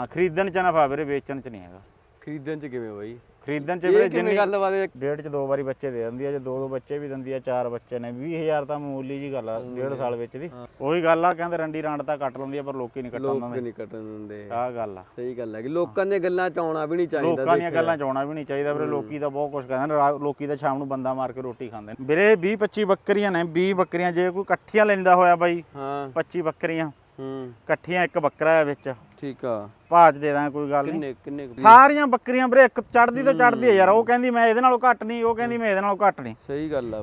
ਹਾਂ, ਖਰੀਦਣ ਚ ਨਫਾ ਵੀਰੇ ਵੇਚਣ ਚ ਨਹੀਂ ਹੈਗਾ। ਖਰੀਦਣ ਚ ਕਿਵੇਂ ਬਾਈ? ਖਰੀਦਣ ਚ ਇਹ ਵੀਰੇ ਕਿਵੇਂ ਜਿੰਨੀ ਗੱਲਬਾਤ ਹੈ? ਡੇਢ ਚ ਦੋ ਵਾਰੀ ਬੱਚੇ ਦੇ ਦਿੰਦੀ ਆ ਜੇ ਦੋ ਦੋ ਬੱਚੇ ਵੀ ਦਿੰਦੀ ਆ ਚਾਰ ਬੱਚੇ ਨੇ 20000 ਤਾਂ ਮਾਮੂਲੀ ਜੀ ਗੱਲ ਆ ਡੇਢ ਸਾਲ ਵਿੱਚ ਦੀ। ਉਹੀ ਗੱਲ ਆ ਕਹਿੰਦੇ ਰੰਡੀ ਰਾਂਡ ਤਾਂ ਕੱਟ ਲੈਂਦੀ ਆ ਪਰ ਲੋਕੀ ਨਹੀਂ ਕੱਟਣ ਲੋਕ ਦਿੰਦੇ। ਨਹੀਂ ਕੱਟਣ ਦਿੰਦੇ। ਆਹ ਗੱਲ ਆ। ਸਹੀ ਗੱਲ ਹੈ ਕਿ ਲੋਕਾਂ ਦੀਆਂ ਗੱਲਾਂ ਚ ਆਉਣਾ ਵੀ ਨਹੀਂ ਚਾਹੀਦਾ ਲੋਕਾਂ ਦੀਆਂ ਗੱਲਾਂ ਚ ਆਉਣਾ ਵੀ ਨਹੀਂ ਚਾਹੀਦਾ ਵੀਰੇ ਲੋਕੀ ਤਾਂ ਬਹੁਤ ਕੁਝ ਕਹਿੰਦੇ ਨੇ ਰਾ- ਲੋਕੀ ਤਾਂ ਸ਼ਾਮ ਨੂੰ ਬੰਦਾ ਮਾਰ ਕੇ ਰੋਟੀ ਖਾਂਦੇ ਨੇ। ਵੀਰੇ 20 25 ਬੱਕਰੀਆਂ ਨੇ 20 ਬੱਕਰੀਆਂ ਜੇ ਕੋਈ ਇਕੱਠੀਆਂ ਲੈਂਦਾ ਹੋਇਆ ਬਾਈ ਹਾਂ। 25 ਬੱਕਰੀਆਂ। ਹੂੰ ਇਕੱਠੀਆਂ ਇੱਕ ਬੱਕਰਾ ਹੈ ਵਿੱਚ। ਠੀਕ ਆ। ਭਾਜ ਦੇ ਦਾਂ ਕੋਈ ਗੱਲ ਨਹੀਂ। ਕਿੰਨੇ ਕਿੰਨੇ ਕੁ- ਸਾਰੀਆਂ ਬੱਕਰੀਆਂ ਵੀਰੇ ਇੱਕ ਚੜਦੀ ਤੋਂ ਚੜਦੀ ਹੈ ਯਾਰ ਉਹ ਕਹਿੰਦੀ ਮੈਂ ਇਹਦੇ ਨਾਲੋਂ ਘੱਟ ਨਹੀਂ ਉਹ ਕਹਿੰਦੀ ਮੈਂ ਇਹਦੇ ਨਾਲੋਂ ਘੱਟ ਨਹੀਂ। ਸਹੀ ਗੱਲ ਆ।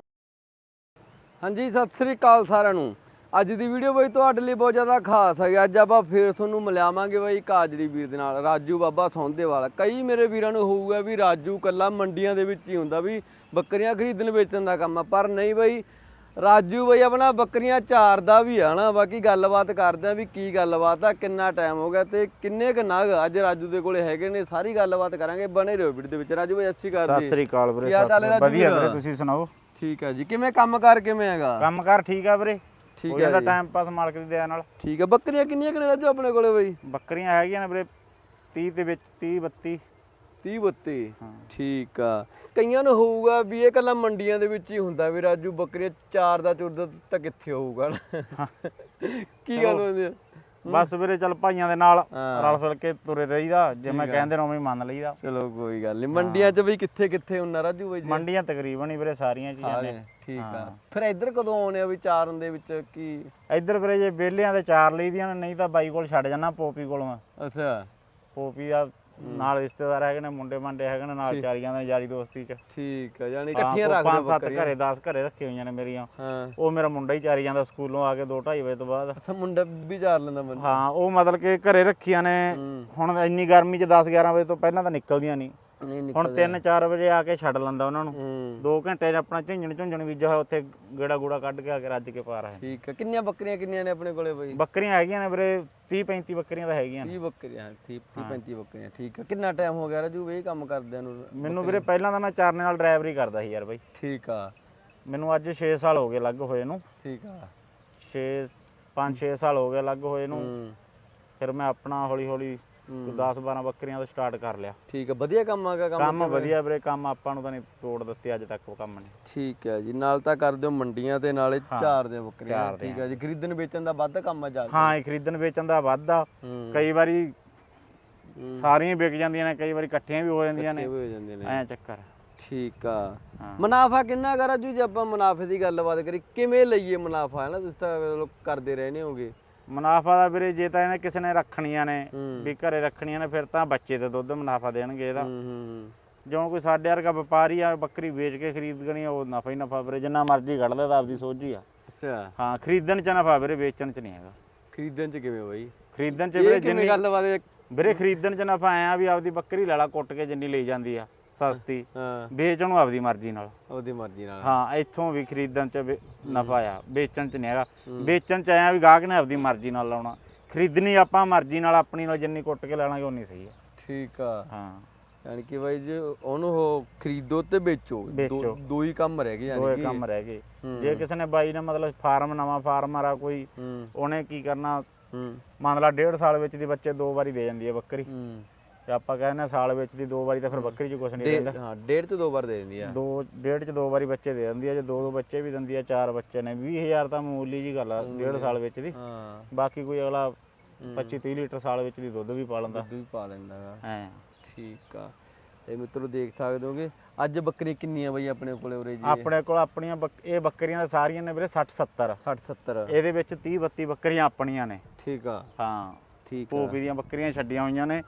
ਹਾਂਜੀ ਸਤਿ ਸ੍ਰੀ ਅਕਾਲ ਸਾਰਿਆਂ ਨੂੰ। ਅੱਜ ਦੀ ਵੀਡੀਓ ਬਈ ਤੁਹਾਡੇ ਲਈ ਬਹੁਤ ਜ਼ਿਆਦਾ ਖਾਸ ਹੈ ਅੱਜ ਆਪਾਂ ਫੇਰ ਤੁਹਾਨੂੰ ਮਿਲਾਵਾਂਗੇ ਬਈ ਕਾਜੜੀ ਵੀਰ ਦੇ ਨਾਲ ਰਾਜੂ ਬਾਬਾ ਸੌਂਦੇ ਵਾਲਾ ਕਈ ਮੇਰੇ ਵੀਰਾਂ ਨੂੰ ਹੋਊਗਾ ਵੀ ਰਾਜੂ ਕੱਲਾ ਮੰਡੀਆਂ ਦੇ ਵਿੱਚ ਹੀ ਹੁੰਦਾ ਵੀ ਬੱਕਰੀਆਂ ਖਰੀਦਣ ਵੇਚਣ ਦਾ ਕੰਮ ਆ ਪਰ ਨਹੀਂ ਬਈ ਰਾਜੂ ਬਈ ਆਪਣਾ ਬੱਕਰੀਆਂ ਚਾਰ ਦਾ ਵੀ ਆ ਨਾ ਬਾਕੀ ਗੱਲਬਾਤ ਕਰਦੇ ਆ ਵੀ ਕੀ ਗੱਲਬਾਤ ਆ ਕਿੰਨਾ ਟਾਈਮ ਹੋ ਗਿਆ ਤੇ ਕਿੰਨੇ ਕ ਨਗ ਅੱਜ ਰਾਜੂ ਦੇ ਕੋਲੇ ਹੈਗੇ ਨੇ ਸਾਰੀ ਗੱਲਬਾਤ ਕਰਾਂਗੇ ਬਣੇ ਰਹੋ ਵੀਡੀਓ ਦੇ ਵਿੱਚ। ਰਾਜੂ ਬਈ ਸ਼੍ਰੀ ਅਕਾਲ ਸਤਿ ਸ੍ਰੀ ਅਕਾਲ ਵੀਰੇ ਸਤਿ ਵਧੀਆ ਵੀਰੇ? ਤੁਸੀਂ ਸੁਣਾਓ? ਠੀਕ ਹੈ ਜੀ। ਕਿਵੇਂ ਕੰਮ ਕਰ ਕਿਵੇਂ ਹੈਗਾ? ਕੰਮਕਾਰ ਠੀਕ ਆ ਵੀਰੇ। ਠੀਕ ਹੋ ਹੈ ਜਾਂਦਾ ਜੀ। ਟਾਈਮ ਪਾਸ ਮਾਲਕ ਦੀ ਦਇਆ ਨਾਲ। ਠੀਕ ਹੈ ਬੱਕਰੀਆਂ ਕਿੰਨੀਆਂ ਕਿੰਨੇ ਰਾਜੂ ਆਪਣੇ ਕੋਲੇ ਬਈ? ਬੱਕਰੀਆਂ ਹੈਗੀਆਂ ਨੇ ਵੀਰੇ 30 ਦੇ ਵਿੱਚ 30 32 30 32 ਹਾਂ। ਠੀਕ ਆ। ਕਈਆਂ ਨੂੰ ਹੋਊਗਾ ਵੀ ਇਹ ਕੱਲਾ ਮੰਡੀਆਂ ਦੇ ਵਿੱਚ ਹੀ ਹੁੰਦਾ ਵੀ ਰਾਜੂ ਬੱਕਰੀਆਂ ਚਾਰ ਦਾ ਚੁਰਦਾ ਤਾਂ ਕਿੱਥੇ ਹੋਊਗਾ ਕੀ ਗੱਲ ਹੁੰਦੀ ਆ? ਬਸ ਵੀਰੇ ਚੱਲ ਭਾਈਆਂ ਦੇ ਨਾਲ। ਰਲ ਫਿਲ ਕੇ ਤੁਰੇ ਰਹੀਦਾ ਜਿਵੇਂ ਕਹਿੰਦੇ ਨੇ ਉਵੇਂ ਮੰਨ ਲਈਦਾ। ਚਲੋ ਕੋਈ ਗੱਲ ਨਹੀਂ ਮੰਡੀਆਂ 'ਚ ਬਈ ਕਿੱਥੇ ਕਿੱਥੇ ਹੁੰਦਾ ਰਾਜੂ ਬਈ ਜੀ? ਮੰਡੀਆਂ ਤਕਰੀਬਨ ਹੀ ਵੀਰੇ ਸਾਰੀਆਂ ਚ ਜਾਂਦੇ ਠੀਕ ਆ। ਫਿਰ ਇੱਧਰ ਕਦੋਂ ਆਉਣੇ ਆ ਵੀ ਚਾਰਨ ਦੇ ਵਿੱਚ? ਕੀ? ਇੱਧਰ ਵੀਰੇ ਜੇ ਵਿਹਲਿਆਂ ਦੇ ਚਾਰ ਲਈਦੀਆਂ ਨੇ ਨਹੀਂ ਤਾਂ ਬਾਈ ਕੋਲ ਛੱਡ ਜਾਣਾ ਪੋਪੀ ਕੋਲੋਂ। ਅੱਛਾ। ਪੋਪੀ ਦਾ ਨਾਲ ਰਿਸ਼ਤੇਦਾਰ ਹੈਗੇ ਨੇ ਮੁੰਡੇ ਮੰਡੇ ਹੈਗੇ ਨੇ ਨਾਲ ਚਾਰੀਆਂ ਦੇ ਯਾਰੀ ਦੋਸਤੀ ਚ। ਠੀਕ ਆ ਯਾਨੀ ਇਕੱਠੀਆਂ ਰੱਖਦੇ ਪੰਜ ਸੱਤ ਘਰੇ 10 ਘਰੇ ਰੱਖੀਆਂ ਹੋਈਆਂ ਨੇ ਮੇਰੀਆਂ। ਹਾਂ। ਉਹ ਮੇਰਾ ਮੁੰਡਾ ਹੀ ਚਾਰੀ ਜਾਂਦਾ ਸਕੂਲੋਂ ਆ ਕੇ 2:30 ਵਜੇ ਤੋਂ ਬਾਅਦ। ਅੱਛਾ ਮੁੰਡਾ ਵੀ ਚਾਰ ਲੈਂਦਾ ਮੈਨੂੰ ਹਾਂ ਉਹ ਮਤਲਬ ਕਿ ਘਰੇ ਰੱਖੀਆਂ ਨੇ। ਹੁਣ ਇੰਨੀ ਗਰਮੀ ਚ 10 11 ਵਜੇ ਤੋਂ ਪਹਿਲਾਂ ਤਾਂ ਨਿਕਲਦੀਆਂ ਨਹੀਂ। ਨਹੀਂ ਹੁਣ 3 4 ਵਜੇ ਆ ਕੇ ਛੱਡ ਲੈਂਦਾ ਉਹਨਾਂ ਨੂੰ। ਹੂੰ। 2 ਘੰਟੇ 'ਚ ਆਪਣਾ ਝੁੰਝਣ ਝੁੰਝਣ ਬੀਜਾ ਹੋਇਆ ਉੱਥੇ ਗੇੜਾ ਗੂੜਾ ਕੱਢ ਕੇ ਆ ਕੇ ਰੱਜ ਕੇ ਪਾ ਰਹੇ ਠੀਕ ਆ ਕਿੰਨੀਆਂ ਬੱਕਰੀਆਂ ਕਿੰਨੀਆਂ ਨੇ ਆਪਣੇ ਕੋਲੇ ਬਈ? ਬੱਕਰੀਆਂ ਹੈਗੀਆਂ ਨੇ ਵੀਰੇ 30 35 ਬੱਕਰੀਆਂ ਤਾਂ ਹੈਗੀਆਂ ਨੇ। 30 ਬੱਕਰੀਆਂ 30 35 ਬੱਕਰੀਆਂ ਠੀਕ ਆ ਕਿੰਨਾ ਟਾਈਮ ਹੋ ਗਿਆ ਰਾਜੂ ਇਹ ਕੰਮ ਕਰਦਿਆਂ ਨੂੰ? ਮੈਨੂੰ ਵੀਰੇ ਪਹਿਲਾਂ ਤਾਂ ਮੈਂ ਚਾਰਨੇ ਨਾਲ ਡਰਾਈਵਰੀ ਕਰਦਾ ਸੀ ਯਾਰ ਬਾਈ। ਠੀਕ ਆ। ਮੈਨੂੰ ਅੱਜ 6 ਸਾਲ ਹੋ ਗਏ ਲੱਗ ਹੋਏ ਨੂੰ। ਠੀਕ ਆ। 6 5 6 ਸਾਲ ਹੋ ਗਏ ਲੱਗ ਹੋਏ ਨੂੰ। ਹੂੰ। ਫਿਰ ਮੈਂ ਆਪਣਾ ਹੌਲੀ ਹੌਲੀ 10 12 ਬੱਕਰੀਆਂ ਤੋਂ ਸਟਾਰਟ ਕਰ ਲਿਆ। ਠੀਕ ਆ ਵਧੀਆ ਕੰਮ ਆਗਾ ਕੰਮ ਕੰਮ ਵਧੀਆ ਵੀਰੇ ਕੰਮ ਆਪਾਂ ਨੂੰ ਤਾਂ ਨਹੀਂ ਤੋੜ ਦਿੱਤੇ ਅੱਜ ਤੱਕ ਉਹ ਕੰਮ ਨੇ। ਠੀਕ ਹੈ ਜੀ ਨਾਲ ਤਾਂ ਕਰਦੇ ਹੋ ਮੰਡੀਆਂ ਤੇ ਨਾਲੇ ਚਾਰ ਦੇ ਬੱਕਰੀਆਂ। ਠੀਕ ਹੈ ਜੀ ਖਰੀਦਣ ਵੇਚਣ ਦਾ ਵੱਧ ਕੰਮ ਆ ਜਾ ਹਾਂ ਇਹ ਖਰੀਦਣ ਵੇਚਣ ਦਾ ਵਾਧਾ ਹੂੰ। ਕਈ ਵਾਰੀ ਸਾਰੀਆਂ ਵਿਕ ਜਾਂਦੀਆਂ ਨੇ ਕਈ ਵਾਰੀ ਇਕੱਠੀਆਂ ਵੀ ਹੋ ਜਾਂਦੀਆਂ ਨੇ। ਹੋ ਜਾਂਦੇ ਨੇ। ਐ ਚੱਕਰ। ਠੀਕ ਆ। ਹਾਂ। ਮੁਨਾਫਾ ਕਿੰਨਾ ਕਰ ਰਾਜੂ ਜੇ ਆਪਾਂ ਮੁਨਾਫੇ ਦੀ ਗੱਲਬਾਤ ਕਰੀ ਕਿਵੇਂ ਲਈਏ ਮੁਨਾਫਾ? ਹੈ ਨਾ ਤੁਸੀਂ ਤਾਂ ਕਰਦੇ ਰਹਿੰਦੇ ਹੋਗੇ। ਮੁਨਾਫਾ ਦਾ ਵੀਰੇ ਜੇ ਤਾਂ ਇਹਨੇ ਕਿਸੇ ਨੇ ਰੱਖਣੀਆਂ ਨੇ। ਵੀ ਘਰੇ ਰੱਖਣੀਆਂ ਨੇ ਫਿਰ ਤਾਂ ਬੱਚੇ ਤੇ ਦੁੱਧ ਮੁਨਾਫਾ ਦੇਣਗੇ ਇਹਦਾ। ਜਿਉਂ ਕੋਈ ਸਾਡੇ ਵਰਗਾ ਵਪਾਰੀ ਆ ਬੱਕਰੀ ਵੇਚ ਕੇ ਖਰੀਦਣੀ ਉਹ ਨਫਾ ਹੀ ਨਫਾ ਵੀਰੇ ਜਿੰਨਾ ਮਰਜ਼ੀ ਕੱਢ ਲੈ ਤਾਂ ਆਪਦੀ ਸੋਝੀ ਆ। ਅੱਛਾ। ਹਾਂ ਖਰੀਦਣ ਚ ਨਫਾ ਵੀਰੇ ਵੇਚਣ ਚ ਨਹੀਂ ਹੈਗਾ। ਖਰੀਦਣ ਚ ਕਿਵੇਂ ਬਾਈ? ਖਰੀਦਣ ਚ ਵੀਰੇ ਜਿੰਨੀ ਗੱਲਬਾਤ? ਵੀਰੇ ਖਰੀਦਣ ਚ ਨਫਾ ਆਇਆ ਵੀ ਆਪਦੀ ਬੱਕਰੀ ਲੈ ਲਾ ਕੁੱਟ ਕੇ ਜਿੰਨੀ ਲਈ ਜਾਂਦੀ ਆ। ਸਸਤੀ। ਹਾਂ। ਵੇਚਣ ਨੂੰ ਆਪਦੀ ਮਰਜ਼ੀ ਨਾਲ। ਉਹਦੀ ਮਰਜ਼ੀ ਨਾਲ। ਹਾਂ ਇੱਥੋਂ ਵੀ ਖਰੀਦਣ ਚ ਨਫਾ ਆ ਵੇਚਣ ਚ ਨਹੀਂ ਹੈਗਾ। ਵੇਚਣ ਚ ਆਇਆ ਵੀ ਗਾਹਕ ਨੇ ਆਪਦੀ ਮਰਜ਼ੀ ਨਾਲ ਲਾਉਣਾ। ਖਰੀਦਣੀ ਆਪਾਂ ਮਰਜ਼ੀ ਨਾਲ ਆਪਣੀ ਨਾਲ ਜਿੰਨੀ ਕੁੱਟ ਕੇ ਲੈ ਲਾਂਗੇ ਉਨੀ ਸਹੀ ਆ। ਠੀਕ ਆ। ਹਾਂ। ਯਾਨੀ ਕਿ ਬਾਈ ਜੇ ਉਹਨੂੰ ਉਹ ਖਰੀਦੋ ਤੇ ਵੇਚੋ। ਦੋ- ਹੀ ਕੰਮ ਰਹਿ ਗਏ ਯਾਨੀ ਕਿ। ਕੰਮ ਰਹਿ ਗਏ। ਜੇ ਕਿਸੇ ਨੇ ਬਾਈ ਨੇ ਮਤਲਬ ਫਾਰਮ ਨਵਾਂ ਫਾਰਮਰ ਆ ਕੋਈ ਉਹਨੇ ਕੀ ਕਰਨਾ? ਮੰਨ ਲਾ ਡੇਢ ਸਾਲ ਵਿੱਚ ਦੀ ਬੱਚੇ ਦੋ ਵਾਰੀ ਦੇ ਜਾਂਦੀ ਹੈ ਬੱਕਰੀ। ਤੇ ਆਪਾਂ ਕਹਿੰਦੇ ਆ ਸਾਲ ਵਿੱਚ ਦੀ ਦੋ ਵਾਰੀ ਤਾਂ ਫਿਰ ਬੱਕਰੀ 'ਚ ਕੁਝ ਨਹੀਂ ਰਹਿੰਦਾ। ਹਾਂ ਡੇਢ ਤੋਂ ਦੋ ਵਾਰ ਦੇ ਦਿੰਦੀ ਆ। ਦੋ ਡੇਢ 'ਚ ਦੋ ਵਾਰੀ ਬੱਚੇ ਦੇ ਦਿੰਦੀ ਆ ਜੇ ਦੋ ਦੋ ਬੱਚੇ ਵੀ ਦਿੰਦੀ ਆ ਚਾਰ ਬੱਚੇ ਨੇ 20000 ਤਾਂ ਮਾਮੂਲੀ ਜੀ ਗੱਲ ਆ ਡੇਢ ਸਾਲ ਵਿੱਚ ਦੀ। ਹਾਂ। ਬਾਕੀ ਕੋਈ ਅਗਲਾ 25 30 ਲੀਟਰ ਸਾਲ ਵਿੱਚ ਦੀ ਦੁੱਧ ਵੀ ਪਾ ਲੈਂਦਾ। ਦੁੱਧ ਵੀ ਪਾ ਲੈਂਦਾ ਐ ਠੀਕ ਆ। ਤੇ ਮਿੱਤਰੋ ਦੇਖ ਸਕਦੇ ਹੋਗੇ ਅੱਜ ਬੱਕਰੀ ਕਿੰਨੀਆਂ ਬਈ ਆਪਣੇ ਕੋਲੇ ਉਰੇ ਜੀ? ਆਪਣੇ ਕੋਲ ਆਪਣੀਆਂ ਇਹ ਬੱਕਰੀਆਂ ਤਾਂ ਸਾਰੀਆਂ ਨੇ ਵੀਰੇ 60 70 60 70 ਇਹਦੇ ਵਿੱਚ 30 32 ਬੱਕਰੀਆਂ ਆਪਣੀਆਂ ਨੇ। ਠੀਕ ਆ। ਹਾਂ। ਠੀਕ ਆ। ਪੋਪੀ ਦੀਆਂ ਬੱਕਰੀਆਂ ਛੱਡੀਆਂ ਹੋਈਆਂ ਨੇ।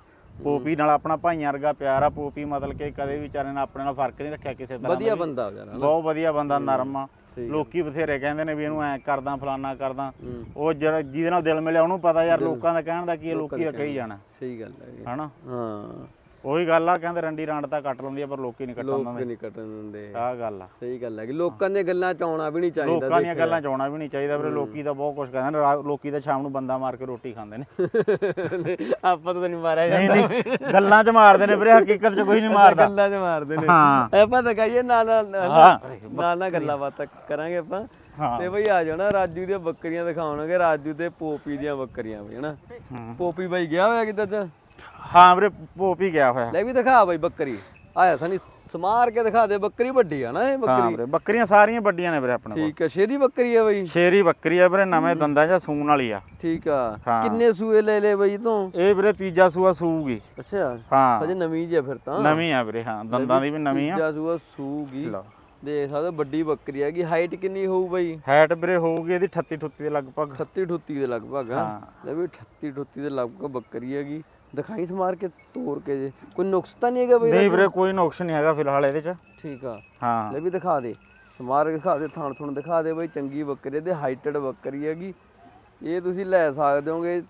ਪੋਪੀ ਨਾਲ ਆਪਣਾ ਭਾਈਆਂ ਵਰਗਾ ਪਿਆਰ ਆ ਪੋਪੀ ਮਤਲਬ ਕਿ ਕਦੇ ਵੀ ਵਿਚਾਰੇ ਨਾਲ ਆਪਣੇ ਨਾਲ ਫ਼ਰਕ ਨਹੀਂ ਰੱਖਿਆ ਕਿਸੇ ਤਰ੍ਹਾਂ ਵਧੀਆ ਦਾ ਬੰਦਾ ਹੋ ਜਾਣਾ। ਬਹੁਤ ਵਧੀਆ ਬੰਦਾ ਨਰਮ ਆ। ਲੋਕੀ ਬਥੇਰੇ ਕਹਿੰਦੇ ਨੇ ਵੀ ਇਹਨੂੰ ਐ ਕਰਦਾ ਫਲਾਨਾ ਕਰਦਾ। ਉਹ ਜਿਹੜਾ ਜਿਹਦੇ ਨਾਲ ਦਿਲ ਮਿਲਿਆ ਉਹਨੂੰ ਪਤਾ ਯਾਰ ਲੋਕਾਂ ਦਾ ਕਹਿਣ ਦਾ ਕੀ ਹੈ ਲੋਕੀ ਦਾ ਕਹੀ ਜਾਣਾ। ਸਹੀ ਗੱਲ ਹੈ। ਹਨਾ? ਹਾਂ। ਉਹੀ ਗੱਲ ਆ ਕਹਿੰਦੇ ਰੰਡੀ ਰਾਂਡ ਤਾਂ ਕੱਟ ਲੈਂਦੀ ਆ ਪਰ ਲੋਕੀ ਨਹੀਂ ਕੱਟਣ ਲੋਕ ਦਿੰਦੇ। ਨਹੀਂ ਕੱਟਣ ਦਿੰਦੇ। ਆਹ ਗੱਲ ਆ। ਸਹੀ ਗੱਲ ਹੈ ਕਿ ਲੋਕਾਂ ਦੀਆਂ ਗੱਲਾਂ ਚ ਆਉਣਾ ਵੀ ਨਹੀਂ ਚਾਹੀਦਾ ਲੋਕਾਂ ਦੀਆਂ ਗੱਲਾਂ ਚ ਆਉਣਾ ਵੀ ਨਹੀਂ ਚਾਹੀਦਾ ਵੀਰੇ ਲੋਕੀ ਤਾਂ ਬਹੁਤ ਕੁਝ ਕਹਿੰਦੇ ਨੇ ਰਾ- ਲੋਕੀ ਤਾਂ ਸ਼ਾਮ ਨੂੰ ਬੰਦਾ ਮਾਰ ਕੇ ਰੋਟੀ ਖਾਂਦੇ ਨੇ। ਆਪਾਂ ਤਾਂ ਨਹੀਂ ਮਾਰਿਆ ਨਹੀਂ ਜਾਂਦਾ। ਨਹੀਂ ਗੱਲਾਂ 'ਚ ਮਾਰਦੇ ਨੇ ਵੀਰੇ ਹਕੀਕਤ 'ਚ ਕੋਈ ਨਹੀਂ ਮਾਰਦਾ। ਗੱਲਾਂ 'ਚ ਮਾਰਦੇ ਨੇ। ਹਾਂ। ਆਪਾਂ ਤਾਂ ਕਹੀਏ ਨਾ ਨਾ ਹਾਂ। ਨਾ ਨਾ ਗੱਲਾਂ ਬਾਤਾਂ ਕਰਾਂਗੇ ਆਪਾਂ। ਹਾਂ। ਤੇ ਬਈ ਆ ਜਾਣਾ ਰਾਜੂ ਦੀਆਂ ਬੱਕਰੀਆਂ ਦਿਖਾਉਣਗੇ ਰਾਜੂ ਤੇ ਪੋਪੀ ਦੀਆਂ ਬੱਕਰੀਆਂ ਬਈ ਹਨਾ। ਹਾਂ। ਪੋਪੀ ਬਾਈ ਗਿਆ ਹੋਇਆ ਕਿੱਦਾਂ ਚ? ਹਾਂ ਵੀਰੇ ਪੋਪ ਹੀ ਗਿਆ ਹੋਇਆ। ਲੈ ਵੀ ਦਿਖਾ ਬਾਈ ਬੱਕਰੀ। ਆਇਆ ਸਨੀ ਸਮਾਰ ਕੇ ਦਿਖਾ ਦੇ ਬੱਕਰੀ ਵੱਡੀ ਆ ਨਾ ਇਹ ਹਾਂ ਬੱਕਰੀ। ਵੀਰੇ ਬੱਕਰੀਆਂ ਸਾਰੀਆਂ ਵੱਡੀਆਂ ਨੇ ਵੀਰੇ ਆਪਣੇ ਕੋਲ। ਠੀਕ ਆ ਸ਼ੇਰੀ ਬੱਕਰੀ ਆ ਬਾਈ। ਸ਼ੇਰੀ ਬੱਕਰੀ ਆ ਵੀਰੇ ਨਵੇਂ ਦੰਦਾਂ 'ਚ ਸੂਣ ਵਾਲੀ ਆ। ਠੀਕ ਆ। ਹਾਂ। ਕਿੰਨੇ ਸੂਏ ਲੈ ਲੈ ਬਾਈ ਤੋਂ? ਇਹ ਵੀਰੇ ਤੀਜਾ ਸੂਆ ਸੂਗੀ ਅੱਛਾ। ਹਾਂ। ਅਜੇ ਨਵੀਂ ਜਿਹਾ ਫਿਰ ਤਾਂ। ਨਵੀਂ ਆ ਵੀਰੇ ਹਾਂ। ਦੰਦਾਂ ਦੀ ਵੀ ਨਵੀਂ ਆ। ਤੀਜਾ ਸੂਆ ਸੂਗੀ ਲਓ। ਦੇਖ ਸਕਦੇ ਹੋ ਵੱਡੀ ਬੱਕਰੀ ਹੈਗੀ। ਹਾਈਟ ਕਿੰਨੀ ਹੋਊ ਬਾਈ? ਹੈਟ ਵੀਰੇ ਹੋਊਗੀ ਇਹਦੀ 38 38 ਦੇ ਲਗਭਗ। 38 38 ਦੇ ਲਗਭਗ ਹਾਂ। ਲੈ ਵੀ 38 38 ਦੇ ਲਗਭਗ ਬੱਕਰੀ ਹੈਗੀ। ਦਿਖਾਈ ਸਮਾਰ ਕੇ ਤੋੜ ਕੇ ਜੇ। ਕੋਈ ਨੁਕਸ ਤਾਂ ਨਹੀਂ ਹੈਗਾ ਬਾਈ ਨਹੀਂ ਵੀਰੇ ਕੋਈ? ਨੁਕਸ ਨਹੀਂ ਹੈਗਾ ਫਿਲਹਾਲ ਇਹਦੇ 'ਚ। ਠੀਕ ਆ। ਹਾਂ। ਲੈ ਵੀ ਦਿਖਾ ਦੇ। ਸਮਾਰ ਦਿਖਾ ਦੇ ਥਾਣ ਥੁਣ ਦਿਖਾ ਦੇ ਬਾਈ ਚੰਗੀ ਬੱਕਰੀ ਤੇ ਹਾਈਟਡ ਬੱਕਰੀ ਹੈਗੀ। ਇਹ ਤੁਸੀਂ ਲੈ ਸਕਦੇ ਹੋਗੇ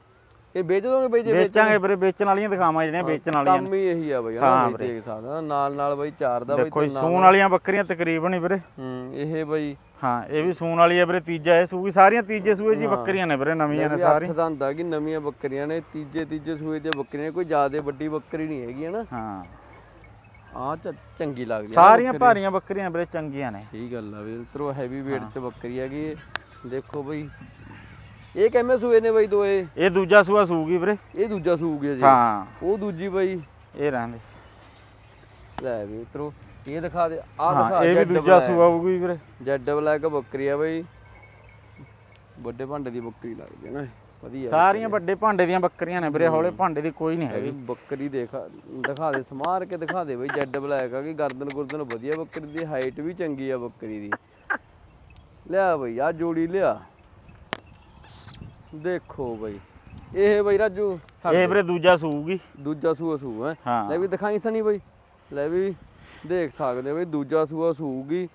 ਇਹ ਵੇਚ ਦੋਗੇ ਬਾਈ ਜੇ ਵੇਚ ਵੇਚਾਂਗੇ ਵੀਰੇ ਵੇਚਣ ਵਾਲੀਆਂ ਦਿਖਾਵਾਂ ਜਿਹੜੀਆਂ ਵੇਚਣ ਵਾਲੀਆਂ ਕੰਮ ਹੀ ਇਹੀ ਆ ਬਾਈ ਹਾਂ। ਦੇਖ ਸਕਦਾ ਨਾਲ ਨਾਲ ਬਾਈ ਚਾਰ ਦਾ ਬਾਈ ਦੇਖੋ ਸੂਣ ਵਾਲੀਆਂ ਬੱਕਰੀਆਂ ਤਕਰੀਬਨ ਹੀ ਵੀਰੇ। ਹੂੰ ਇਹ ਬਾਈ ਹਾਂ ਇਹ ਵੀ ਸੂਣ ਵਾਲੀ ਹੈ ਵੀਰੇ ਤੀਜਾ ਇਹ ਸੂਗੀ ਸਾਰੀਆਂ ਤੀਜੇ ਸੂਏ ਜੀ ਬੱਕਰੀਆਂ ਨੇ ਵੀਰੇ ਨਵੀਆਂ ਨੇ ਵੀ ਸਾਰੀ। ਅੱਠ ਹੁੰਦਾ ਕਿ ਨਵੀਆਂ ਬੱਕਰੀਆਂ ਨੇ ਤੀਜੇ ਤੀਜੇ ਸੂਏ ਤੇ ਬੱਕਰੀਆਂ ਨੇ, ਕੋਈ ਜ਼ਿਆਦਾ ਵੱਡੀ ਬੱਕਰੀ ਨਹੀਂ ਹੈਗੀ ਹੈ। ਨਾ ਹਾਂ ਆ ਚੰਗੀ ਲੱਗਦੀ ਆ ਸਾਰੀਆਂ ਭਾਰੀਆਂ ਬੱਕਰੀਆਂ ਵੀਰੇ ਚੰਗੀਆਂ ਨੇ। ਠੀਕ ਗੱਲ ਆ ਵੀਰ ਤਰੋ ਹੈਵੀ weight ਚ ਬੱਕਰੀ ਹੈਗੀ। ਦੇਖੋ ਬਈ ਇਹ ਕਿਵੇਂ ਸੂਏ ਨੇ ਬਈ ਦੋਏ? ਇਹ ਦੂਜਾ ਸੂਆ ਸੂਗੀ ਵੀਰੇ। ਇਹ ਦੂਜਾ ਸੂ ਗਿਆ ਜੀ। ਹਾਂ। ਉਹ ਦੂਜੀ ਬਈ। ਇਹ ਰਹਿੰਦੇ ਲੈ ਵੀ ਤਰੋ ਇਹ ਦਿਖਾ ਦੇ ਆ ਹਾਂ ਦਿਖਾ ਇਹ ਵੀ ਦੂਜਾ ਸੂਆ ਹੋਊਗੀ ਵੀਰੇ। ਜੈਡ ਬਲੈਕ ਬੱਕਰੀ ਆ ਬਈ। ਵੱਡੇ ਭਾਂਡੇ ਦੀ ਬੱਕਰੀ ਲੱਗਦੀ ਹੈ ਨਾ ਇਹ। ਵਧੀਆ ਸਾਰੀਆਂ ਵੱਡੇ ਭਾਂਡੇ ਦੀਆਂ ਬੱਕਰੀਆਂ ਨੇ ਵੀਰੇ ਹੌਲੇ ਭਾਂਡੇ ਦੀ ਕੋਈ ਨਹੀਂ ਇਹ ਹੈਗੀ। ਬੱਕਰੀ ਦੇਖ ਦਿਖਾ ਦੇ ਸਮਾਰ ਕੇ ਦਿਖਾ ਦੇ ਬਈ ਜੈਡ ਬਲੈਕ ਆ ਕਿ ਗਰਦਨ ਗੁਰਦਨ ਵਧੀਆ ਬੱਕਰੀ ਦੀ ਹਾਈਟ ਵੀ ਚੰਗੀ ਆ ਬੱਕਰੀ ਦੀ। ਲਿਆ ਬਈ ਆ ਜੋੜੀ ਲਿਆ। ਦੇਖੋ ਬਈ। ਇਹ ਬਈ ਰਾਜੂ ਇਹ। ਵੀਰੇ ਦੂਜਾ ਸੂਗੀ। ਦੂਜਾ ਸੂਆ ਸੂ ਹੈ। ਹਾਂ। ਲੈ ਵੀ ਦਿਖਾਈ ਸਣੀ ਬਈ। ਲੈ ਵੀ ਦੇਖ ਸਕਦੇ ਹੋ ਬਈ ਦੂਜਾ ਸੂਆ ਸੂਗੀ।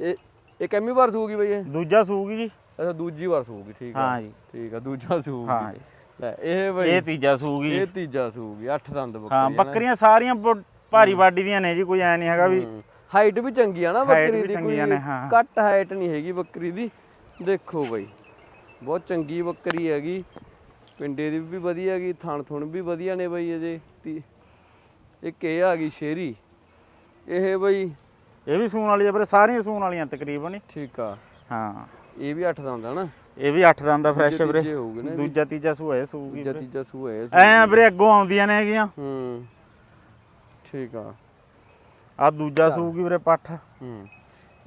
ਇਹ ਇਹ ਕਿੰਨੀ ਵਾਰ ਸੂਗੀ ਬਈ ਇਹ? ਦੂਜਾ ਸੂਗੀ ਜੀ। ਅੱਛਾ ਦੂਜੀ ਵਾਰ ਸੂਗੀ ਠੀਕ ਆ। ਹਾਂ ਜੀ। ਠੀਕ ਆ ਦੂਜਾ ਸੂਗੀ। ਹਾਂ ਜੀ। ਲੈ ਇਹ ਬਈ ਇਹ ਤੀਜਾ ਸੂਗੀ ਇਹ ਤੀਜਾ ਸੂਗੀ ਅੱਠ ਦੰਦ ਬੱਕਰੀ ਹਾਂ। ਬੱਕਰੀਆਂ ਸਾਰੀਆਂ ਬ- ਭਾਰੀ ਬਾਡੀ ਦੀਆਂ ਨੇ ਜੀ ਕੋਈ ਐ ਨਹੀਂ ਹੈਗਾ ਵੀ ਹਾਈਟ ਵੀ ਚੰਗੀ ਆ ਨਾ Height ਬੱਕਰੀ ਵੀ ਦੀ ਚੰਗੀਆਂ ਕੋਈ ਨੇ, ਹਾਂ। ਘੱਟ ਹਾਈਟ ਨਹੀਂ ਹੈਗੀ ਬੱਕਰੀ ਦੀ। ਦੇਖੋ ਬਈ। ਬਹੁਤ ਚੰਗੀ ਬੱਕਰੀ ਹੈਗੀ। ਪਿੰਡੇ ਦੀ ਵੀ ਵਧੀਆ ਹੈਗੀ ਥਣ ਥੁਣ ਵੀ ਵਧੀਆ ਨੇ ਬਈ ਅਜੇ। ਇੱਕ ਇਹ ਆ ਗਈ ਸ਼ੇਰੀ। ਇਹ ਬਈ ਇਹ ਵੀ ਸੂਣ ਵਾਲੀ ਆ ਵੀਰੇ ਸਾਰੀਆਂ ਸੂਣ ਵਾਲੀਆਂ ਤਕਰੀਬਨ ਹੀ। ਠੀਕ ਆ। ਹਾਂ। ਇਹ ਵੀ ਅੱਠ ਦੰਦ ਆ ਨਾ। ਇਹ ਵੀ 8 ਦੰਦ ਦਾ ਫਰੈਸ਼ ਦੂਜੇ ਵੀਰੇ। ਦੂਜਾ ਤੀਜਾ ਸੂਆ ਇਹ ਸੂਗੀ ਤੀਜਾ ਤੀਜਾ ਸੂਆ ਹੈ ਐ ਵੀਰੇ ਅੱਗੋਂ ਆਉਂਦੀਆਂ ਨੇ ਹੈਗੀਆਂ। ਹੂੰ। ਠੀਕ ਆ। ਆ ਦੂਜਾ ਸੂਗੀ ਵੀਰੇ ਪੱਠ। ਹੂੰ।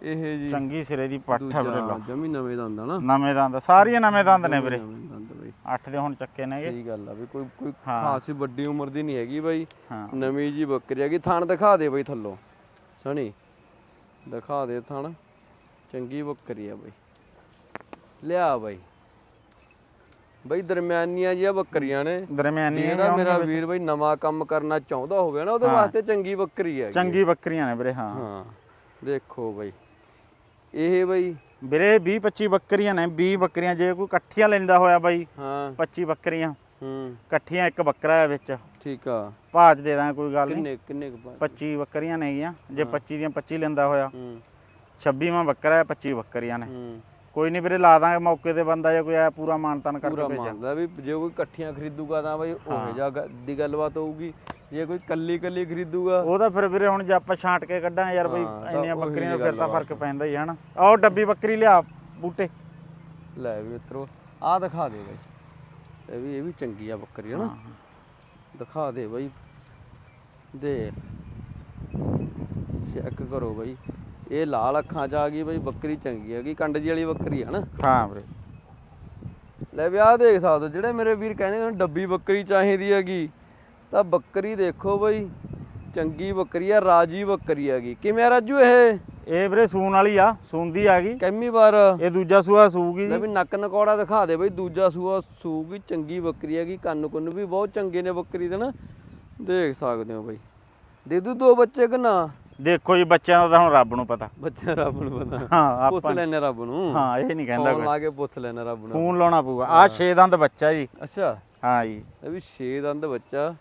ਇਹ ਜੀ ਚੰਗੀ ਸਿਰੇ ਦੀ ਪੱਠ ਆ ਵੀਰੇ ਲਓ। ਜਮੀ ਨਵੇਂ ਦੰਦ ਆ ਨਾ। ਨਵੇਂ ਦੰਦ ਸਾਰੀਆਂ ਨਵੇਂ ਦੰਦ ਨੇ ਵੀਰੇ। ਨਵੇਂ ਦੰਦ ਬਈ। 8 ਦੇ ਹੁਣ ਚੱਕੇ ਨੇਗੇ। ਸਹੀ ਗੱਲ ਆ ਵੀ ਕੋਈ ਕੋਈ। ਖਾਸ ਵੱਡੀ ਉਮਰ ਦੀ ਨਹੀਂ ਹੈਗੀ ਬਾਈ। ਨਵੀਂ ਜੀ ਬੱਕਰੀ ਹੈਗੀ ਥਣ ਦਿਖਾ ਦੇ ਬਈ ਥੱਲੋਂ। ਸਣੀ ਦਿਖਾ ਦੇ ਥਣ। ਚੰਗੀ ਬੱਕਰੀ ਆ ਬਈ। ਲਿਆ ਬਈ। ਬਈ ਦਰਮਿਆਨੀਆਂ ਜਿਹੀਆਂ ਬੱਕਰੀਆਂ ਨੇ। ਦਰਮਿਆਨੀ ਜਿਹੜਾ ਮੇਰਾ ਵੀਰ ਬਈ ਨਵਾਂ ਕੰਮ ਕਰਨਾ ਚਾਹੁੰਦਾ ਹੋਵੇ ਨਾ ਉਹਦੇ ਵਾਸਤੇ ਚੰਗੀ ਬੱਕਰੀ ਹੈ ਚੰਗੀ ਬੱਕਰੀਆਂ ਨੇ ਵੀਰੇ ਹਾਂ। ਹਾਂ। ਦੇਖੋ ਬਈ। ਇਹ ਬਈ। ਵੀਰੇ 20 25 ਬੱਕਰੀਆਂ ਨੇ 20 ਬੱਕਰੀਆਂ ਜੇ ਕੋਈ ਇਕੱਠੀਆਂ ਲੈਂਦਾ ਹੋਇਆ ਬਾਈ ਹਾਂ। 25 ਬੱਕਰੀਆਂ। ਹੂੰ। ਇਕੱਠੀਆਂ ਇੱਕ ਬੱਕਰਾ ਹੈ ਵਿੱਚ। ਠੀਕ ਆ। ਭਾਜ ਦੇ ਦਾਂ ਕੋਈ ਗੱਲ ਨਹੀਂ। ਕਿੰਨੇ ਕਿੰਨੇ ਕੁ ਪਾ- 25 ਬੱਕਰੀਆਂ ਨੇਗੀਆਂ ਜੇ 25 ਦੀਆਂ 25 ਲੈਂਦਾ ਹੋਇਆ। ਹੂੰ। 26ਵਾਂ ਬੱਕਰਾ ਹੈ 25 ਬੱਕਰੀਆਂ ਨੇ। ਹੂੰ। ਕੋਈ ਨਹੀਂ ਵੀਰੇ ਲਾ ਦਾਂਗੇ ਮੌਕੇ ਤੇ ਬੰਦਾ ਜੇ ਕੋਈ ਆਇਆ ਪੂਰਾ ਮਾਨਤਾਨ ਪੂਰਾ ਕਰਕੇ ਭੇਜਾਂ ਮੰਨਦਾ ਵੀ ਜੇ ਕੋਈ ਇਕੱਠੀਆਂ ਖਰੀਦੂਗਾ ਤਾਂ ਬਈ ਉਹ ਜਾ ਦੀ ਗੱਲਬਾਤ ਹੋਊਗੀ। ਜੇ ਕੋਈ ਕੱਲੀ ਕੱਲੀ ਖਰੀਦੂਗਾ। ਉਹਦਾ ਫਿਰ ਵੀਰੇ ਹੁਣ ਜੇ ਆਪਾਂ ਛਾਂਟ ਕੇ ਕੱਢਾਂ ਯਾਰ ਬਈ ਹਾਂ, ਤਾਂ ਇੰਨੀਆਂ ਉਹੀ ਬੱਕਰੀਆਂ ਫਿਰ ਤਾਂ ਫ਼ਰਕ ਪੈਂਦਾ ਹੀ ਹੈ ਹਨਾ। ਆਹ ਡੱਬੀ ਬੱਕਰੀ ਲਿਆ ਬੂਟੇ। ਲੈ ਵੀ ਮਿੱਤਰੋ ਆਹ ਦਿਖਾ ਦੇ ਬਈ। ਇਹ ਵੀ ਇਹ ਵੀ ਚੰਗੀ ਆ ਬੱਕਰੀ ਹੈ ਨਾ ਦਿਖਾ ਦੇ ਬਈ। ਦੇ ਚੈੱਕ ਕਰੋ ਬਈ। ਇਹ ਲਾਲ ਅੱਖਾਂ ਚ ਆ ਗਈ ਬਈ ਬੱਕਰੀ ਚੰਗੀ ਹੈਗੀ ਕੰਡ ਜੀ ਵਾਲੀ ਬੱਕਰੀ ਹੈ ਨਾ ਹਾਂ ਵੀਰੇ। ਲੈ ਵੀ ਆਹ ਦੇਖ ਸਕਦੇ ਹੋ, ਜਿਹੜੇ ਮੇਰੇ ਵੀਰ ਕਹਿੰਦੇ ਨੇ ਡੱਬੀ ਬੱਕਰੀ ਚਾਹੀਦੀ ਹੈਗੀ। ਤਾਂ ਬੱਕਰੀ ਦੇਖੋ ਬਈ ਚੰਗੀ ਬੱਕਰੀ ਆ ਰਾਜੀ ਬੱਕਰੀ ਹੈਗੀ ਕਿਵੇਂ ਆ ਰਾਜੂ ਇਹ? ਇਹ ਵੀਰੇ ਸੂਣ ਵਾਲੀ ਆ ਸੂੰਦੀ ਆ ਗਈ। ਕੈਮੀ ਵਾਰ? ਇਹ ਦੂਜਾ ਸੂਆ ਸੂਗੀ ਲੈ ਵੀ ਨੱਕ ਨਕੌੜਾ ਦਿਖਾ ਦੇ ਬਈ ਦੂਜਾ ਸੂਆ ਸੂਗੀ ਚੰਗੀ ਬੱਕਰੀ ਹੈਗੀ ਕੰਨ ਕੁੰਨ ਵੀ ਬਹੁਤ ਚੰਗੇ ਨੇ ਬੱਕਰੀ ਦੇ ਨਾ। ਦੇਖ ਸਕਦੇ ਹੋ ਬਈ। ਦੇ ਦੂ ਦੋ ਬੱਚੇ ਕਿ ਨਾ? ਦੇਖੋ ਜੀ ਬੱਚਿਆਂ ਦਾ ਤਾਂ ਹੁਣ ਰੱਬ ਨੂੰ ਪਤਾ। ਬੱਚੇ ਰੱਬ ਨੂੰ ਪਤਾ। ਹਾਂ ਪੁੱਛ ਲੈਨੇ ਰੱਬ ਨੂੰ। ਹਾਂ ਇਹ ਨਹੀਂ ਕਹਿੰਦਾ ਕੋਈ। ਲਾ ਕੇ ਪੁੱਛ ਲੈਨੇ ਰੱਬ ਨੂੰ। ਫੋਨ ਲਾਉਣਾ ਪਊਗਾ। ਆ 6 ਦੰਦ ਬੱਚਾ ਜੀ। ਅੱਛਾ। ਹਾਂ ਜੀ। ਇਹ ਵੀ 6 ਦੰਦ ਬੱਚਾ।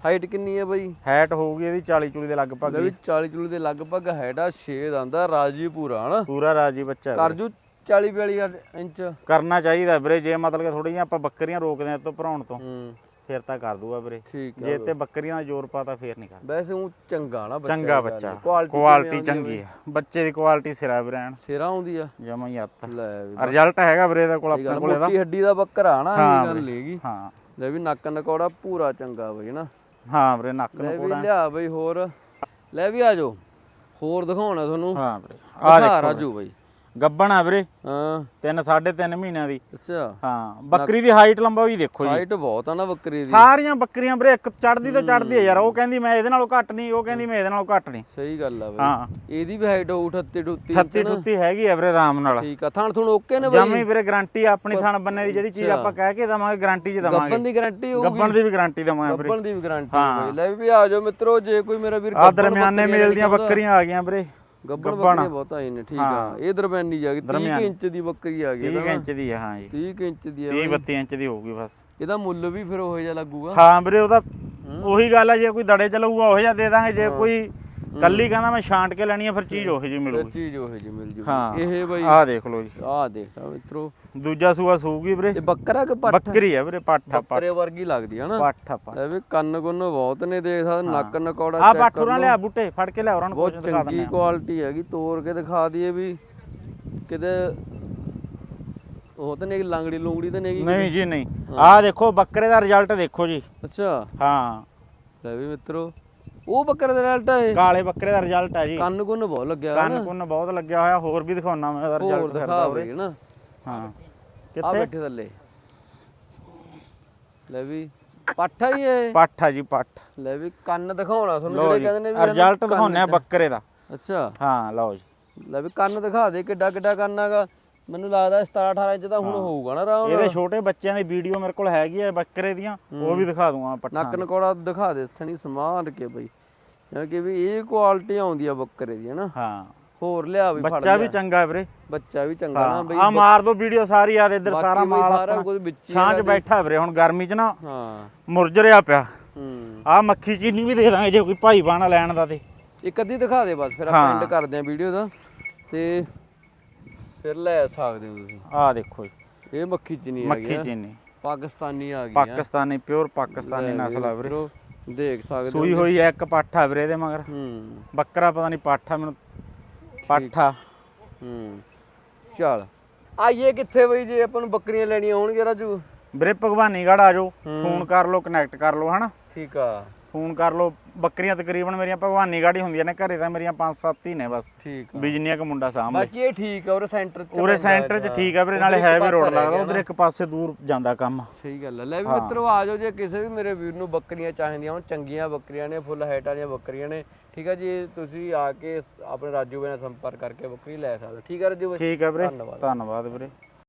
ਹਾਈਟ ਕਿੰਨੀ ਹੈ ਬਈ? ਹੈਟ ਹੋਊਗੀ ਇਹਦੀ 40 ਚੂਲੀ ਦੇ ਲਗਭਗ ਲੈ ਜੀ। ਵੀ 40 ਕਿਲੋ ਦੇ ਲਗਭਗ ਹੈਡ ਆ 6 ਦੰਦ ਰਾਜੀ ਪੂਰਾ ਹਨਾ? ਪੂਰਾ ਰਾਜੀ ਬੱਚਾ ਕਰ ਜੂ 40 42 ਇੰਚ। ਕਰਨਾ ਚਾਹੀਦਾ ਵੀਰੇ ਜੇ ਮਤਲਬ ਕਿ ਥੋੜੀ ਜਿਹੀਆਂ ਆਪਾਂ ਬੱਕਰੀਆਂ ਰੋਕਦੇ ਆ ਤੋਂ ਭਰਾਉਣ ਤੋਂ ਹੂੰ। ਫਿਰ ਤਾਂ ਕਰ ਦੂਗਾ ਵੀਰੇ। ਜੇ ਤੇ ਬੱਕਰੀਆਂ ਦਾ ਜ਼ੋਰ ਪਾਤਾ ਫੇਰ ਨਹੀਂ ਕਰਦਾ। ਵੈਸੇ ਉਹ ਚੰਗਾ ਨਾ ਬੱਚਾ ਚੰਗਾ ਬੱਚਾ। ਕੁਆਲਿਟੀ ਚੰਗੀ ਆ। ਬੱਚੇ ਦੀ ਕੁਆਲਿਟੀ ਸਿਰਾ ਵੀਰੇ ਐਨ। ਸਿਰਾ ਆਉਂਦੀ ਆ। ਜਮਾ ਹੀ ਵੀ ਰਿਜ਼ਲਟ ਹੈਗਾ ਵੀਰੇ ਦਾ ਕੋਲ ਆਪਣੇ ਕੋਲ ਮੋਟੀ ਹੱਡੀ ਦਾ ਬੱਕਰਾ ਨਾ ਇਹ ਗੱਲ। ਹੈਗੀ। ਹਾਂ। ਲੈ ਵੀ ਨੱਕ ਨਕੌੜਾ ਪੂਰਾ ਚੰਗਾ ਬਈ ਨਾ ਹਾਂ ਵੀਰੇ ਨੱਕ ਲੈ ਨੂੰ ਵੀ ਕੋੜਾ ਲਿਆ ਬਈ ਹੋਰ। ਲੈ ਵੀ ਆ ਜਾਓ। ਹੋਰ ਦਿਖਾਉਣਾ ਤੁਹਾਨੂੰ। ਹਾਂ ਵੀਰੇ ਆ ਦਿਖਾ ਦੇਖੋ ਰਾਜੂ ਬਈ। ਗੱਬਣ ਆ ਵੀਰੇ। ਹਾਂ। ਤਿੰਨ ਸਾਢੇ ਤਿੰਨ ਮਹੀਨਿਆਂ ਦੀ। ਅੱਛਾ। ਹਾਂ ਬੱਕਰੀ ਦੀ ਹਾਈਟ ਲੰਬਾਈ ਦੇਖੋ ਜੀ। ਹਾਈਟ ਬਹੁਤ ਆ ਨਾ ਬੱਕਰੀ ਦੀ। ਸਾਰੀਆਂ ਬੱਕਰੀਆਂ ਵੀਰੇ ਇੱਕ ਚੜਦੀ ਤੋਂ ਚੜਦੀ ਆ ਯਾਰ ਉਹ ਕਹਿੰਦੀ ਮੈਂ ਇਹਦੇ ਨਾਲੋਂ ਘੱਟ ਨਹੀਂ ਉਹ ਕਹਿੰਦੀ ਮੈਂ ਇਹਦੇ ਨਾਲੋਂ ਘੱਟ ਨਹੀਂ। ਸਹੀ ਗੱਲ ਆ ਬਈ ਹਾਂ। ਇਹਦੀ ਵੀ ਹਾਈਟ ਹੋਊ 38 38 ਥੱਤੀ ਟੁੱਤੀ ਹੈਗੀ ਆ ਵੀਰੇ ਆਰਾਮ ਨਾਲ। ਠੀਕ ਆ ਥਣ ਥੁਣ ਓਕੇ ਨੇ ਬਈ? ਜਮੀ ਵੀਰੇ ਗਾਰੰਟੀ ਆਪਣੀ ਥਣ ਬੰਨੇ ਦੀ ਜਿਹੜੀ ਚੀਜ਼ ਆਪਾਂ ਕਹਿ ਕੇ ਦਵਾਂਗੇ ਗਾਰੰਟੀ 'ਚ ਦਵਾਂਗੇ। ਦੀ ਗਾਰੰਟੀ ਹੋਊਗੀ। ਗੱਬਣ ਦੀ ਵੀ ਗਾਰੰਟੀ ਦਵਾਂਗੇ ਵੀਰੇ। ਗੱਬਨ ਦੀ ਵੀ ਗਾਰੰਟੀ ਲੈ ਵੀ ਆ ਜਾਓ ਮਿੱਤਰੋ ਜੇ ਕੋਈ ਮੇਰਾ ਵੀਰ ਆ ਦਰਮਿਆਨੇ ਮੇਲ ਦੀਆਂ ਬੱਕਰੀਆਂ ਆ ਗਈਆਂ ਵੀਰੇ। ਗੱਬਣ। ਬੱਕਰੀਆਂ ਬਹੁਤ ਆਈ ਨੇ ਠੀਕ ਆ। ਇਹ ਦਰਮਿਆਨੀ ਜਾ ਗਈ 30 ਦਰਮਿਆਨ। ਇੰਚ ਦੀ ਬੱਕਰੀ ਆ ਗਈ 30 ਇੰਚ ਦੀ ਆ ਹਾਂ ਜੀ। 30 ਇੰਚ ਦੀ ਆ 30 32 ਇੰਚ ਦੀ ਹੋਊਗੀ ਬਸ। ਇਹਦਾ ਮੁੱਲ ਵੀ ਫਿਰ ਉਹੋ ਜਿਹਾ ਲੱਗੂਗਾ। ਹਾਂ ਵੀਰੇ ਉਹਦਾ ਉਹੀ ਗੱਲ ਆ ਜੇ ਕੋਈ ਦੜੇ ਚਲਾਊਗਾ ਉਹ ਜਿਹਾ ਦੇ ਦਾਂਗੇ। ਜੇ ਕੋਈ ਕੱਲੀ ਕਹਿੰਦਾ ਮੈਂ ਛਾਂਟ ਕੇ ਲੈਣੀ ਆ ਫਿਰ ਚੀਜ਼ ਉਹੋ ਫਿਰ ਮਿਲੂਗੀ। ਚੀਜ਼ ਉਹੋ ਜਿਹੀ ਮਿਲ ਜੂਗੀ ਹਾਂ ਇਹ ਬਈ ਆਹ ਦੇਖ ਲਓ ਜੀ। ਆਹ ਦੇਖ ਸਾ ਮਿੱਤਰੋ। ਦੂਜਾ ਸੂਆ ਸੂਗੀ ਵੀਰੇ। ਇਹ ਬੱਕਰਾ ਕਿ ਪੱਠ? ਬੱਕਰੀ ਆ ਵੀਰੇ ਪਾਠਾ ਬੱਕਰੇ ਵਰਗੀ ਲੱਗਦੀ ਹੈ ਨਾ। ਪਾਠਾ ਪਾਠਾ। ਲੈ ਵੀ ਕੰਨ ਗੁੰਨ ਬਹੁਤ ਨੇ ਦੇਖ ਸਕਦੇ ਨੱਕ ਨਕੌੜਾ ਆ check ਕਰ। ਲਿਆ ਬੂਟੇ ਫੜ ਕੇ ਲਿਆ ਉਹਨਾਂ ਨੂੰ ਕੁਝ ਬਹੁਤ ਦਿਖਾ ਚੰਗੀ ਦਿੰਦੇ ਕੁਆਲਿਟੀ ਹੈਗੀ ਤੋੜ ਕੇ ਦਿਖਾ ਦਈਏ ਵੀ ਕਿਤੇ ਉਹ ਤਾਂ ਨਹੀਂ ਲੰਗੜੀ ਲੂੰਗੜੀ ਤਾਂ ਨਹੀਂ ਨਹੀਂ ਜੀ ਨਹੀਂ। ਆਹ ਦੇਖੋ ਬੱਕਰੇ ਦਾ ਰਿਜ਼ਲਟ ਦੇਖੋ ਜੀ। ਅੱਛਾ। ਹਾਂ। ਲੈ ਵੀ ਮਿੱਤਰੋ ਉਹ ਬੱਕਰੇ ਦਾ ਰਿਜ਼ਲਟ ਹੈ ਕਾਲੇ ਬੱਕਰੇ ਦਾ ਰਿਜ਼ਲਟ ਹੈ ਜੀ। ਕੰਨ ਗੁੰਨ ਬਹੁਤ ਲੱਗਿਆ ਹੋਇਆ ਕੰਨ ਕੁੰਨ ਬਹੁਤ ਲੱਗਿਆ ਹੋਇਆ ਹੋਰ ਵੀ ਦਿਖਾਉਣਾ ਮੈਂ ਉਹਦਾ ਰਿਜ਼ਲਟ ਫਿਰਦਾ ਉਰੇ। ਨਾ। ਹਾਂ। ਆ ਕਿੱਥੇ? ਬੈਠੇ ਥੱਲੇ। ਲੈ ਵੀ ਪੱਠਾ ਹੀ ਹੈ ਪਾਠਾ ਜੀ ਪਾਠ। ਲੈ ਵੀ ਕੰਨ ਦਿਖਾਉਣਾ ਤੁਹਾਨੂੰ ਜਿਹੜੇ ਕਹਿੰਦੇ ਨੇ ਵੀ ਰਿਜ਼ਲਟ ਕੰਨ ਦਿਖਾਉਣੇ ਆ ਬੱਕਰੇ ਦਾ। ਅੱਛਾ। ਹਾਂ ਲਓ ਜੀ। ਲੈ ਵੀ ਕੰਨ ਦਿਖਾ ਦੇ ਕਿੱਡਾ ਕਿੱਡਾ ਕੰਨ ਹੈਗਾ। ਮੈਨੂੰ ਲੱਗਦਾ 17 18 ਇੰਚ ਤਾਂ ਹੁਣ ਹੋਊਗਾ ਨਾ ਆਰਾਮ ਇਹਦੇ ਛੋਟੇ ਬੱਚਿਆਂ ਦੀ ਵੀਡੀਓ ਮੇਰੇ ਕੋਲ ਹੈਗੀ ਆ ਬੱਕਰੇ ਦੀਆਂ ਉਹ ਵੀ ਦਿਖਾ ਦੂੰਗਾ ਪੱਠਾ ਨੱਕ ਨਕੌੜਾ ਦਿਖਾ ਦੇ ਸਣੀ ਸਮਾਨ ਕੇ ਬਈ। ਯਾਨੀ ਕਿ ਵੀ ਇਹ ਕੁਆਲਿਟੀ ਆਉਂਦੀ ਆ ਬੱਕਰੇ ਦੀ ਹਨਾ? ਹਾਂ। ਹੋਰ ਲਿਆ ਵੀ ਫੜ ਬੱਚਾ ਵੀ। ਚੰਗਾ ਹੈ ਵੀਰੇ। ਬੱਚਾ ਵੀ ਚੰਗਾ ਨਾ ਬਈ। ਆ ਮਾਰ ਦੋ ਵੀਡੀਓ ਸਾਰੀ ਆ ਇੱਧਰ ਸਾਰਾ ਮਾਲ ਸਾਰਾ ਕੁਝ ਵਿੱਚ ਛਾਂ 'ਚ ਬੈਠਾ ਵੀਰੇ ਹੁਣ ਗਰਮੀ 'ਚ ਨਾ ਹਾਂ। ਮੁਰਜਰਿਆ ਪਿਆ। ਹੂੰ। ਆ ਮੱਖੀ ਚੀਨੀ ਵੀ ਦੇ ਦਾਂਗੇ ਜੇ ਕੋਈ ਭਾਈ ਬਾਣਾ ਲੈਣ ਦਾ ਤੇ। ਇੱਕ ਅੱਧੀ ਦਿਖਾ ਦੇ ਬਸ ਫਿਰ ਆਪਾਂ। ਐਂਡ ਕਰਦੇ ਆਂ ਵੀਡੀਓ ਦਾ। ਤੇ ਫਿਰ ਲੈ ਸਕਦੇ ਹੋ ਤੁਸੀਂ। ਆ ਦੇਖੋ ਜੀ। ਇਹ ਮੱਖੀ ਚੀਨੀ ਆ ਮੱਖੀ ਚੀਨੀ। ਪਾਕਿਸਤਾਨੀ ਆ ਗਈ ਆ ਪਾਕਿਸਤਾਨੀ ਪਿਓਰ ਪਾਕਿਸਤਾਨੀ ਲੈ ਨਸਲ ਆ ਵੀਰੇ। ਦੇਖ ਸਕਦੇ ਹੋ। ਸੂਈ ਹੋਈ ਐ ਇੱਕ ਪਾਠਾ ਵੀਰੇ ਇਹਦੇ ਮਗਰ। ਹੂੰ। ਬੱਕਰਾ ਪਤਾ ਨਹੀਂ ਪਾਠਾ ਮੈਨੂੰ ਪਾਠਾ ਹੂੰ। ਚੱਲ। ਆਈਏ ਕਿੱਥੇ ਬਈ ਜੇ ਆਪਾਂ ਨੂੰ ਬੱਕਰੀਆਂ ਲੈਣੀਆਂ ਹੋਣਗੀਆਂ ਰਾਜੂ? ਵੀਰੇ ਭਗਵਾਨੀਗੜ੍ਹ ਆ ਜਾਓ। ਫੋਨ ਕਰ ਲਓ ਕਨੈਕਟ ਕਰ ਲਓ ਹਨਾ? ਠੀਕ ਆ। ਫੋਨ ਕਰ ਲਓ। ਬੱਕਰੀਆਂ ਤਕਰੀਬਨ ਮੇਰੀਆਂ ਭਗਵਾਨੀਗੜ੍ਹ ਹੀ ਹੁੰਦੀਆਂ ਨੇ। ਘਰੇ ਤਾਂ ਮੇਰੀਆਂ 5-7 ਹੀ ਨੇ ਬਸ। ਠੀਕ ਆ। ਬਿਜਨੀਆਂ ਕ ਮੁੰਡਾ ਸਾਹਮਣੇ ਬਾਕੀ ਇਹ ਠੀਕ ਆ ਉਰੇ ਸੈਂਟਰ ਚ ਉਰੇ ਪੈਂਦਾ ਸੈਂਟਰ 'ਚ। ਠੀਕ ਆ ਵੀਰੇ ਨਾਲੇ ਇੱਕ ਹਾਈਵੇ ਰੋਡ ਪਾਸਾ ਲੱਗਦਾ ਉਧਰ। ਇੱਕ ਪਾਸੇ ਦੂਰ ਜਾਂਦਾ ਕੰਮ। ਸਹੀ ਗੱਲ ਹੈ ਲੈ ਵੀ ਮਿੱਤਰੋ ਆ ਜਾਓ ਜੇ ਕਿਸੇ ਵੀ ਮੇਰੇ ਵੀਰ ਨੂੰ ਬੱਕਰੀਆਂ ਚਾਹੀਦੀਆਂ ਹੋਣ ਚੰਗੀਆਂ ਬੱਕਰੀਆਂ ਨੇ ਫੁੱਲ ਹਾਈਟ ਵਾਲੀਆਂ ਬੱਕਰੀਆਂ ਨੇ ਠੀਕ ਹੈ ਜੀ ਤੁਸੀਂ ਆ ਕੇ ਆਪਣੇ ਰਾਜੂ ਬਾਈ ਨਾਲ ਸੰਪਰਕ ਕਰਕੇ ਬੱਕਰੀ ਲੈ ਸਕਦੇ ਹੋ। ਠੀਕ ਹੈ ਰਾਜੂ ਬਾਈ? ਠੀਕ ਆ ਵੀਰੇ। ਧੰਨਵਾਦ। ਧੰਨਵਾਦ ਵੀਰੇ।